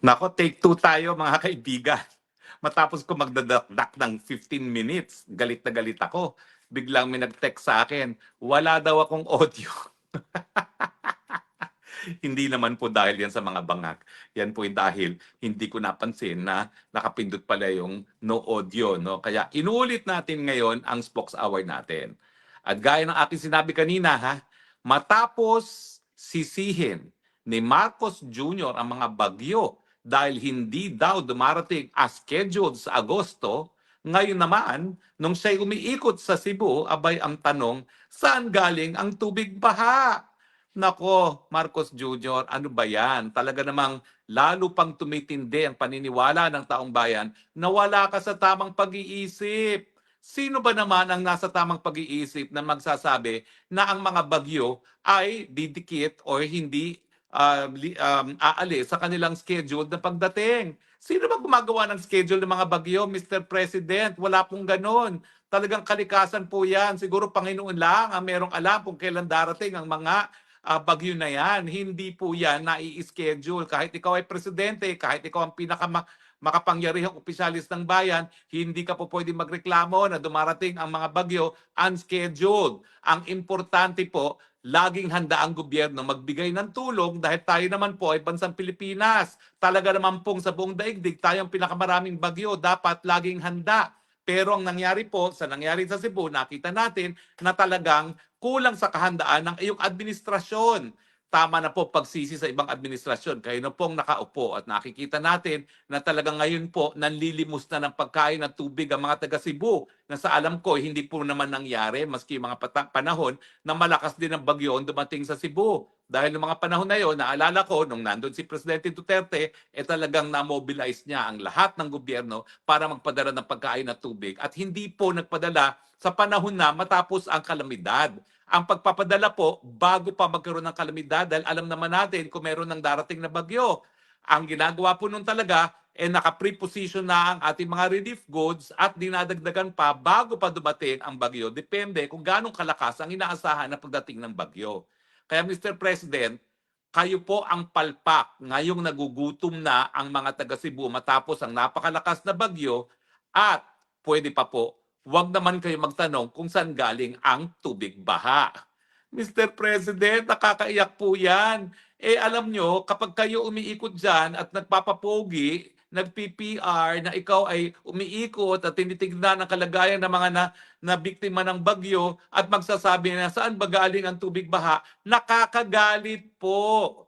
Nako, take two tayo mga kaibigan. Matapos ko magdadakdak ng 15 minutes, galit na galit ako. Biglang may nag-text sa akin, wala daw akong audio. hindi naman po dahil yan sa mga bangag. Yan po ay dahil hindi ko napansin na nakapindot pala yung no audio. No? Kaya inuulit natin ngayon ang Spokes Hour natin. At gaya ng aking sinabi kanina, ha, matapos sisihin ni Marcos Jr. ang mga bagyo dahil hindi daw dumarating as scheduled sa Agosto, ngayon naman, nung siya'y umiikot sa Cebu, abay ang tanong, saan galing ang tubig baha? Nako, Marcos Jr., ano ba yan? Talaga namang lalo pang tumitindi ang paniniwala ng taong bayan na wala ka sa tamang pag-iisip. Sino ba naman ang nasa tamang pag-iisip na magsasabi na ang mga bagyo ay didikit or hindi uh, um, aalis sa kanilang schedule na pagdating. Sino ba gumagawa ng schedule ng mga bagyo, Mr. President? Wala pong ganon. Talagang kalikasan po yan. Siguro Panginoon lang ang merong alam kung kailan darating ang mga ah, bagyo na yan. Hindi po yan nai-schedule. Kahit ikaw ay presidente, kahit ikaw ang pinaka makapangyarihang opisyalis ng bayan, hindi ka po pwede magreklamo na dumarating ang mga bagyo unscheduled. Ang importante po, laging handa ang gobyerno magbigay ng tulong dahil tayo naman po ay bansang Pilipinas. Talaga naman pong sa buong daigdig, tayo ang pinakamaraming bagyo. Dapat laging handa. Pero ang nangyari po, sa nangyari sa Cebu, nakita natin na talagang kulang sa kahandaan ng iyong administrasyon tama na po pagsisi sa ibang administrasyon. Kayo na pong nakaupo at nakikita natin na talagang ngayon po nanlilimos na ng pagkain at tubig ang mga taga Cebu na sa alam ko hindi po naman nangyari maski mga panahon na malakas din ang bagyo dumating sa Cebu. Dahil ng mga panahon na yon, naalala ko nung nandun si Presidente Duterte, eh talagang na-mobilize niya ang lahat ng gobyerno para magpadala ng pagkain at tubig. At hindi po nagpadala sa panahon na matapos ang kalamidad ang pagpapadala po bago pa magkaroon ng kalamidad dahil alam naman natin kung meron ng darating na bagyo. Ang ginagawa po nun talaga, eh naka-preposition na ang ating mga relief goods at dinadagdagan pa bago pa dumating ang bagyo. Depende kung ganong kalakas ang inaasahan na pagdating ng bagyo. Kaya Mr. President, kayo po ang palpak ngayong nagugutom na ang mga taga Cebu matapos ang napakalakas na bagyo at pwede pa po Huwag naman kayo magtanong kung saan galing ang tubig baha. Mr. President, nakakaiyak po yan. Eh alam nyo, kapag kayo umiikot dyan at nagpapapogi, nag-PPR na ikaw ay umiikot at tinitignan ang kalagayan ng mga na, na biktima ng bagyo at magsasabi na saan ba galing ang tubig baha, nakakagalit po.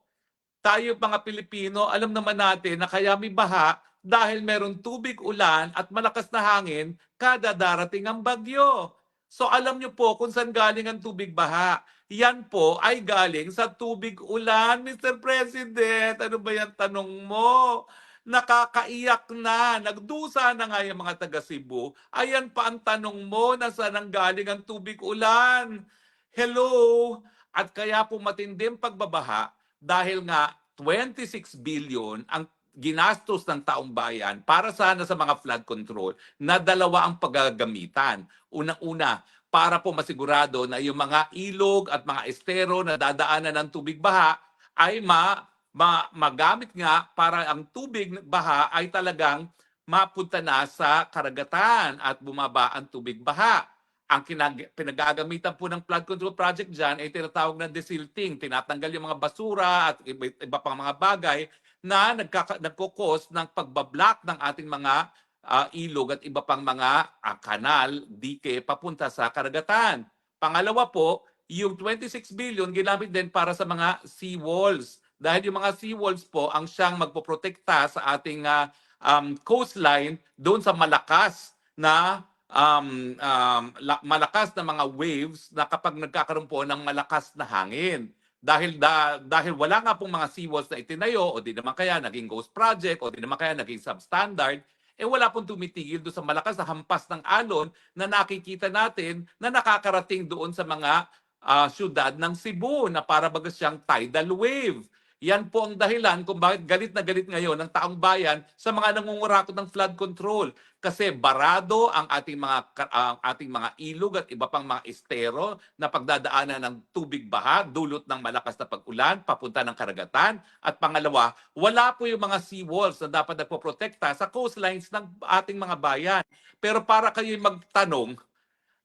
Tayo mga Pilipino, alam naman natin na kaya may baha dahil meron tubig ulan at malakas na hangin kada darating ang bagyo. So alam nyo po kung saan galing ang tubig baha. Yan po ay galing sa tubig ulan, Mr. President. Ano ba yan tanong mo? Nakakaiyak na. Nagdusa na nga yung mga taga Cebu. Ayan pa ang tanong mo na saan ang galing ang tubig ulan. Hello? At kaya po matinding pagbabaha dahil nga 26 billion ang ginastos ng taong bayan para sana sa mga flood control na dalawa ang paggagamitan. Unang-una, para po masigurado na yung mga ilog at mga estero na dadaanan ng tubig baha ay ma, ma, magamit nga para ang tubig baha ay talagang mapunta na sa karagatan at bumaba ang tubig baha. Ang kinag- pinagagamitan po ng flood control project dyan ay tinatawag na desilting. Tinatanggal yung mga basura at iba, pang mga bagay na nagkaka- nagkukos ng pagbablock ng ating mga ah, ilog at iba pang mga ah, kanal, dike, papunta sa karagatan. Pangalawa po, yung 26 billion ginamit din para sa mga seawalls. Dahil yung mga seawalls po ang siyang magpoprotekta sa ating ah, um, coastline doon sa malakas na um, um, la- malakas na mga waves na kapag nagkakaroon po ng malakas na hangin dahil da, dahil wala nga pong mga seawalls na itinayo o di naman kaya naging ghost project o di naman kaya naging substandard eh wala pong tumitigil doon sa malakas na hampas ng alon na nakikita natin na nakakarating doon sa mga uh, syudad ng Cebu na para baga siyang tidal wave. Yan po ang dahilan kung bakit galit na galit ngayon ng taong bayan sa mga nangungurakot ng flood control. Kasi barado ang ating mga ang ating mga ilog at iba pang mga estero na pagdadaanan ng tubig baha, dulot ng malakas na pag-ulan, papunta ng karagatan. At pangalawa, wala po yung mga seawalls na dapat nagpoprotekta sa coastlines ng ating mga bayan. Pero para kayo magtanong,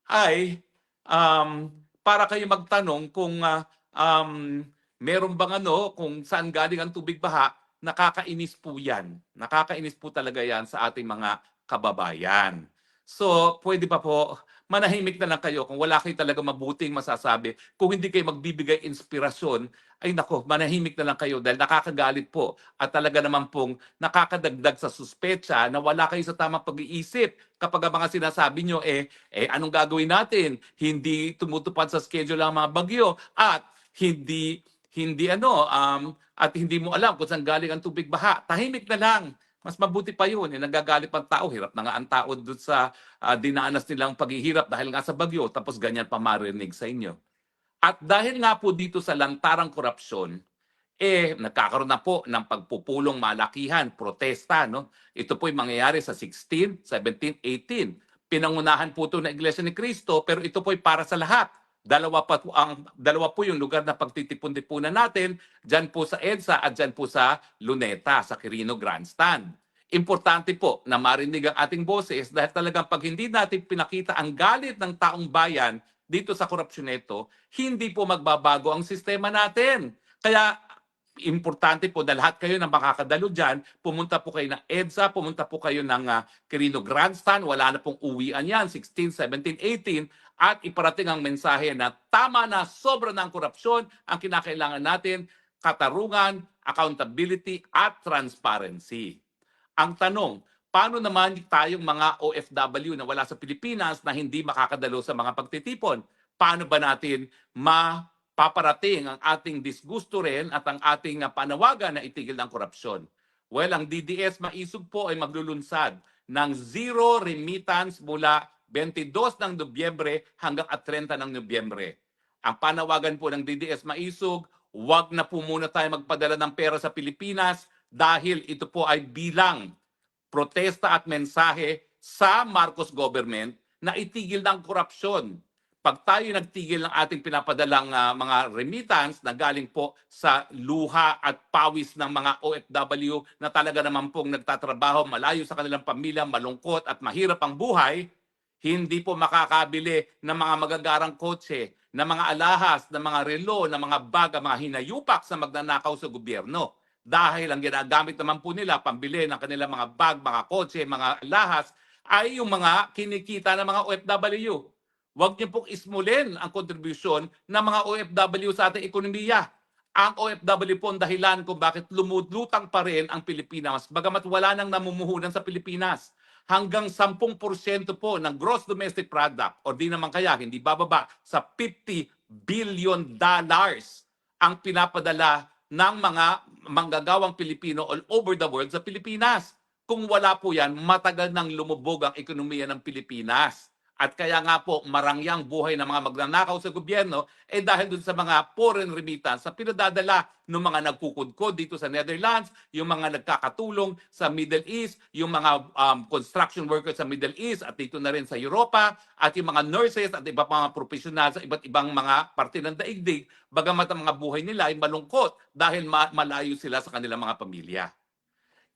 ay um, para kayo magtanong kung ah, um, meron bang ano, kung saan galing ang tubig baha, nakakainis po yan. Nakakainis po talaga yan sa ating mga kababayan. So, pwede pa po, manahimik na lang kayo kung wala kayo talaga mabuting masasabi. Kung hindi kayo magbibigay inspirasyon, ay nako, manahimik na lang kayo dahil nakakagalit po at talaga naman pong nakakadagdag sa suspecha na wala kayo sa tamang pag-iisip kapag ang mga sinasabi nyo eh, eh anong gagawin natin? Hindi tumutupad sa schedule ang mga bagyo at hindi hindi ano um at hindi mo alam kung saan galing ang tubig baha. Tahimik na lang. Mas mabuti pa yun. Eh, nagagalit pang tao. Hirap na nga ang tao doon sa ah, dinanas nilang paghihirap dahil nga sa bagyo. Tapos ganyan pa marinig sa inyo. At dahil nga po dito sa lantarang korupsyon, eh nagkakaroon na po ng pagpupulong malakihan, protesta, no? Ito po ay mangyayari sa 16, 17, 18. Pinangunahan po ito ng Iglesia ni Cristo, pero ito po ay para sa lahat. Dalawa pa po ang dalawa po yung lugar na pagtitipon-tipunan natin, diyan po sa EDSA at diyan po sa Luneta, sa Quirino Grandstand. Importante po na marinig ang ating boses dahil talagang pag hindi natin pinakita ang galit ng taong bayan dito sa korupsyon nito, hindi po magbabago ang sistema natin. Kaya importante po na lahat kayo na makakadalo dyan, pumunta po kayo ng EDSA, pumunta po kayo ng uh, Quirino Grandstand, wala na pong uwian yan, 16, 17, 18, at iparating ang mensahe na tama na sobra ang korupsyon, ang kinakailangan natin, katarungan, accountability, at transparency. Ang tanong, paano naman tayong mga OFW na wala sa Pilipinas na hindi makakadalo sa mga pagtitipon? Paano ba natin mapaparating ang ating disgusto rin at ang ating panawagan na itigil ng korupsyon? Well, ang DDS maisog po ay maglulunsad ng zero remittance mula 22 ng Nobyembre hanggang at 30 ng Nobyembre. Ang panawagan po ng DDS maisog, wag na po muna tayo magpadala ng pera sa Pilipinas dahil ito po ay bilang protesta at mensahe sa Marcos government na itigil ng korupsyon. Pag tayo nagtigil ng ating pinapadalang ah, mga remittance na galing po sa luha at pawis ng mga OFW na talaga naman pong nagtatrabaho malayo sa kanilang pamilya, malungkot at mahirap ang buhay, hindi po makakabili ng mga magagarang kotse, ng mga alahas, ng mga relo, ng mga baga, mga hinayupak sa magnanakaw sa gobyerno. Dahil ang ginagamit naman po nila pambili ng kanilang mga bag, mga kotse, mga alahas, ay yung mga kinikita ng mga OFW. Huwag niyo pong ismulin ang kontribusyon ng mga OFW sa ating ekonomiya. Ang OFW po ang dahilan kung bakit lumulutang pa rin ang Pilipinas, bagamat wala nang namumuhunan sa Pilipinas hanggang 10% po ng gross domestic product o di naman kaya hindi bababa sa 50 billion dollars ang pinapadala ng mga manggagawang Pilipino all over the world sa Pilipinas. Kung wala po yan, matagal nang lumubog ang ekonomiya ng Pilipinas. At kaya nga po, marangyang buhay ng mga magnanakaw sa gobyerno eh dahil dun sa mga foreign remittance na pinadadala ng mga nagkukudkod dito sa Netherlands, yung mga nagkakatulong sa Middle East, yung mga um, construction workers sa Middle East at dito na rin sa Europa, at yung mga nurses at iba pang mga profesional sa iba't ibang mga parte ng daigdig, bagamat ang mga buhay nila ay malungkot dahil ma- malayo sila sa kanilang mga pamilya.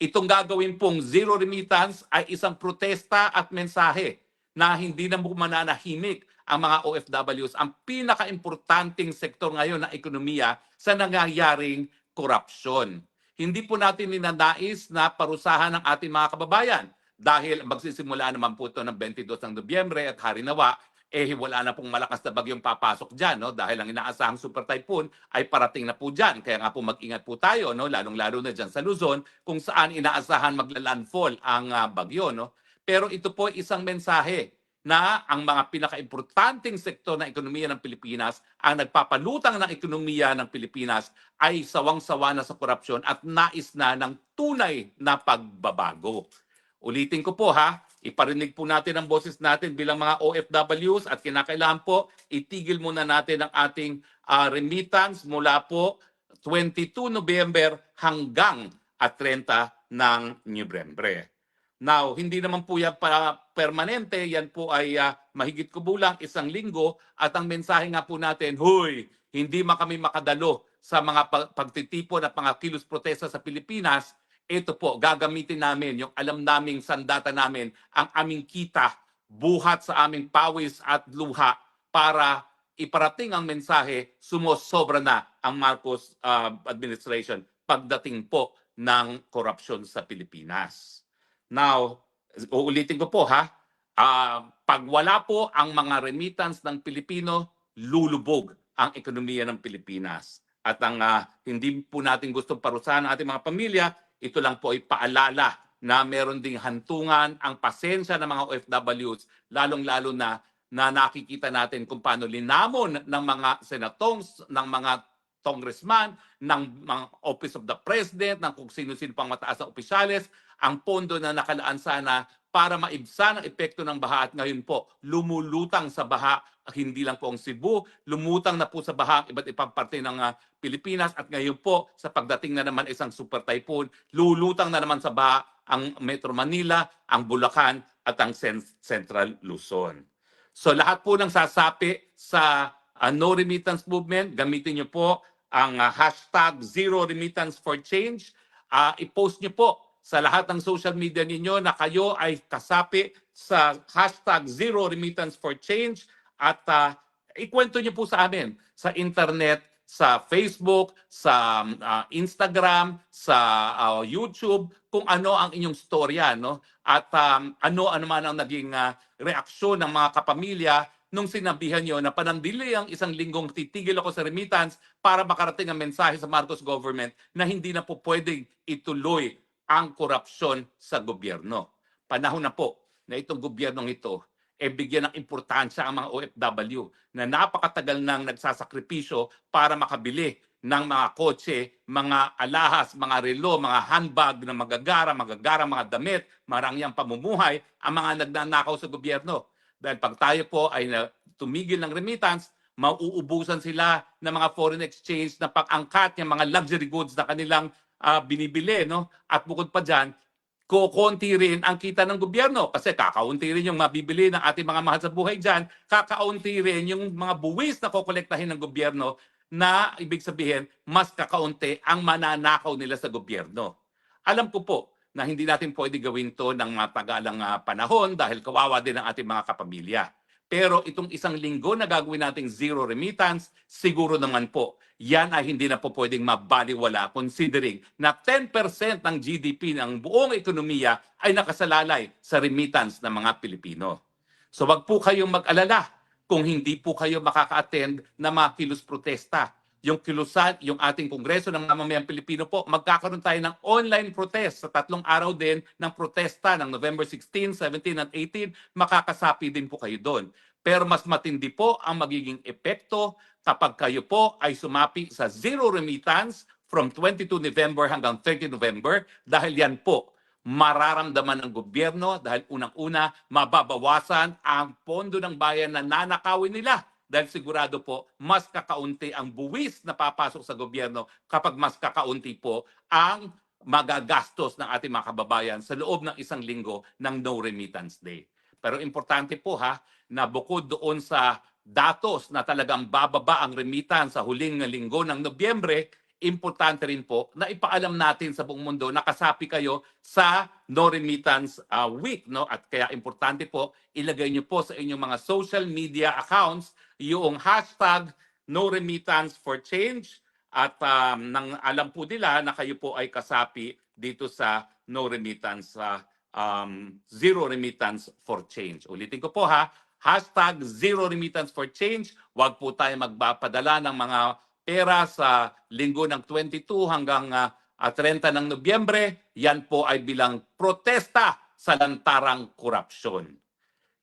Itong gagawin pong zero remittance ay isang protesta at mensahe na hindi na mananahimik ang mga OFWs, ang pinaka-importanting sektor ngayon ng ekonomiya sa nangyayaring korupsyon. Hindi po natin ninanais na parusahan ang ating mga kababayan dahil magsisimula naman po ito ng 22 ng Nobyembre at hari nawa, eh wala na pong malakas na bagyong papasok dyan, no? dahil ang inaasahang super typhoon ay parating na po dyan. Kaya nga po mag-ingat po tayo, no? lalong-lalo na dyan sa Luzon, kung saan inaasahan maglalandfall ang ah, bagyo. No? Pero ito po isang mensahe na ang mga pinaka-importanting sektor ng ekonomiya ng Pilipinas, ang nagpapalutang ng ekonomiya ng Pilipinas ay sawang-sawa na sa korupsyon at nais na ng tunay na pagbabago. Ulitin ko po ha, iparinig po natin ang boses natin bilang mga OFWs at kinakailangan po itigil muna natin ang ating ah, remittance mula po 22 November hanggang at 30 ng Nobyembre. Now, hindi naman po yan para permanente, yan po ay ah, mahigit kubulang isang linggo at ang mensahe nga po natin, huy, hindi man kami makadalo sa mga pag- pagtitipon at mga kilos protesta sa Pilipinas, ito po, gagamitin namin yung alam naming sandata namin, ang aming kita, buhat sa aming pawis at luha para iparating ang mensahe, sumosobra na ang Marcos ah, administration pagdating po ng korupsyon sa Pilipinas. Now, uulitin ko po ha, ah, pag wala po ang mga remittance ng Pilipino, lulubog ang ekonomiya ng Pilipinas. At ang ah, hindi po natin gustong parusahan ang ating mga pamilya, ito lang po ay paalala na meron ding hantungan ang pasensya ng mga OFWs, lalong-lalo na na nakikita natin kung paano linamon ng mga senators, ng mga congressman, ng mga Office of the President, ng kung sino-sino pang mataas na opisyales, ang pondo na nakalaan sana para maibsan ang epekto ng baha. At ngayon po lumulutang sa baha. Hindi lang po ang Cebu, lumutang na po sa baha ang iba't ibang parte ng ah, Pilipinas. At ngayon po sa pagdating na naman isang super typhoon, lulutang na naman sa baha ang Metro Manila, ang Bulacan at ang Cen- Central Luzon. So lahat po ng sasapi sa ah, no remittance movement, gamitin niyo po ang ah, hashtag zero remittance for change. Ah, i-post niyo po sa lahat ng social media ninyo na kayo ay kasapi sa hashtag zero remittance for change at ah, ikwento niyo po sa amin sa internet, sa Facebook, sa ah, Instagram, sa ah, YouTube, kung ano ang inyong storya, no? At um, ano ano man ang naging ah, reaksyon ng mga kapamilya nung sinabihan niyo na panandili ang isang linggong titigil ako sa remittance para makarating ang mensahe sa Marcos government na hindi na po pwedeng ituloy ang korupsyon sa gobyerno. Panahon na po na itong gobyernong ito e bigyan ng importansya ang mga OFW na napakatagal nang nagsasakripisyo para makabili ng mga kotse, mga alahas, mga relo, mga handbag na magagara, magagara mga damit, marangyang pamumuhay ang mga nagnanakaw sa gobyerno. Dahil pag tayo po ay tumigil ng remittance, mauubusan sila ng mga foreign exchange na pag-angkat ng mga luxury goods na kanilang ah, binibili. No? At bukod pa dyan, kukunti rin ang kita ng gobyerno kasi kakaunti rin yung mabibili ng ating mga mahal sa buhay dyan, kakaunti rin yung mga buwis na kokolektahin ng gobyerno na ibig sabihin, mas kakaunti ang mananakaw nila sa gobyerno. Alam ko po na hindi natin pwede gawin to ng matagalang ah, panahon dahil kawawa din ang ating mga kapamilya. Pero itong isang linggo na gagawin nating zero remittance, siguro naman po, yan ay hindi na po pwedeng mabaliwala considering na 10% ng GDP ng buong ekonomiya ay nakasalalay sa remittance ng mga Pilipino. So wag po kayong mag-alala kung hindi po kayo makaka-attend na mga kilos protesta. Yung kilusan, yung ating Kongreso ng Mamamayang Pilipino po, magkakaroon tayo ng online protest sa tatlong araw din ng protesta ng November 16, 17 at 18. Makakasapi din po kayo doon. Pero mas matindi po ang magiging epekto kapag kayo po ay sumapi sa zero remittance from 22 November hanggang 30 November dahil yan po mararamdaman ng gobyerno dahil unang-una mababawasan ang pondo ng bayan na nanakawin nila dahil sigurado po mas kakaunti ang buwis na papasok sa gobyerno kapag mas kakaunti po ang magagastos ng ating mga kababayan sa loob ng isang linggo ng no remittance day. Pero importante po ha na bukod doon sa datos na talagang bababa ang remittance sa huling linggo ng Nobyembre, importante rin po na ipaalam natin sa buong mundo na kasapi kayo sa no remittance uh, week no at kaya importante po ilagay niyo po sa inyong mga social media accounts yung hashtag no remittance for change at um, nang alam po nila na kayo po ay kasapi dito sa no remittance uh, um, zero remittance for change. Ulitin ko po ha, hashtag zero remittance for change. Huwag po tayo magpapadala ng mga pera sa linggo ng 22 hanggang ah, ah, 30 ng Nobyembre. Yan po ay bilang protesta sa lantarang korupsyon.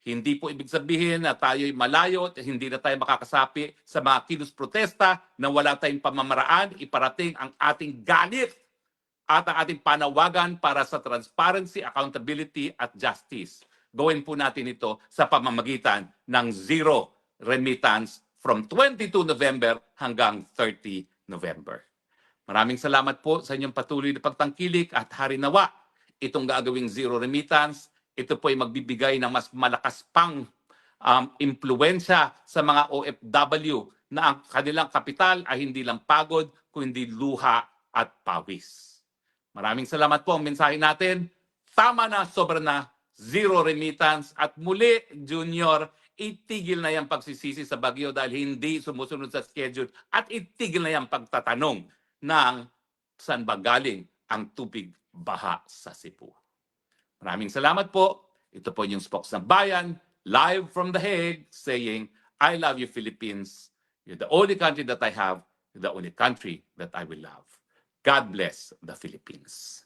Hindi po ibig sabihin na tayo'y malayo at hindi na tayo makakasapi sa mga kilos protesta na wala tayong pamamaraan, iparating ang ating galit at ang ating panawagan para sa transparency, accountability at justice. Gawin po natin ito sa pamamagitan ng zero remittance from 22 November hanggang 30 November. Maraming salamat po sa inyong patuloy na pagtangkilik at harinawa itong gagawing zero remittance. Ito po ay magbibigay ng mas malakas pang um, impluensya sa mga OFW na ang kanilang kapital ay hindi lang pagod, kundi luha at pawis. Maraming salamat po ang mensahe natin. Tama na, sobra na, zero remittance. At muli, Junior, itigil na yung pagsisisi sa Bagyo dahil hindi sumusunod sa schedule at itigil na yung pagtatanong ng saan ba galing ang tubig baha sa Cebu. Maraming salamat po. Ito po yung Spokes ng Bayan, live from The Hague, saying, I love you, Philippines. You're the only country that I have. The only country that I will love. God bless the Philippines.